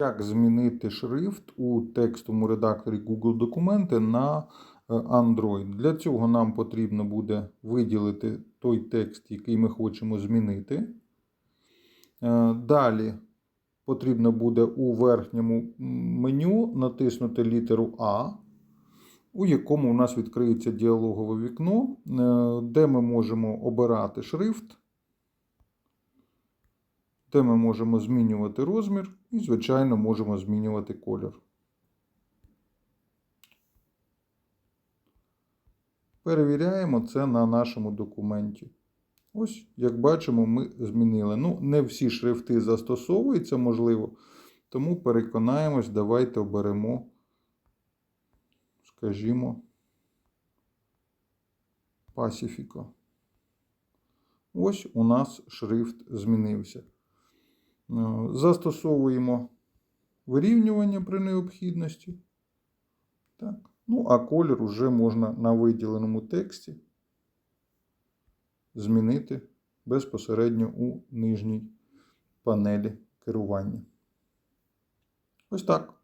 Як змінити шрифт у текстовому редакторі Google Документи на е, Android? Для цього нам потрібно буде виділити той текст, який ми хочемо змінити. Е, Далі потрібно буде у верхньому меню натиснути літеру А, у якому у нас відкриється діалогове вікно, е, де ми можемо обирати шрифт де ми можемо змінювати розмір і, звичайно, можемо змінювати колір. Перевіряємо це на нашому документі. Ось, як бачимо, ми змінили. Ну, не всі шрифти застосовуються, можливо, тому переконаємось, давайте оберемо, скажімо, Pacifico. Ось у нас шрифт змінився. Е, Застосовуємо вирівнювання при необхідності. Так. Ну, а колір уже можна на виділеному тексті змінити безпосередньо у нижній панелі керування. Ось так.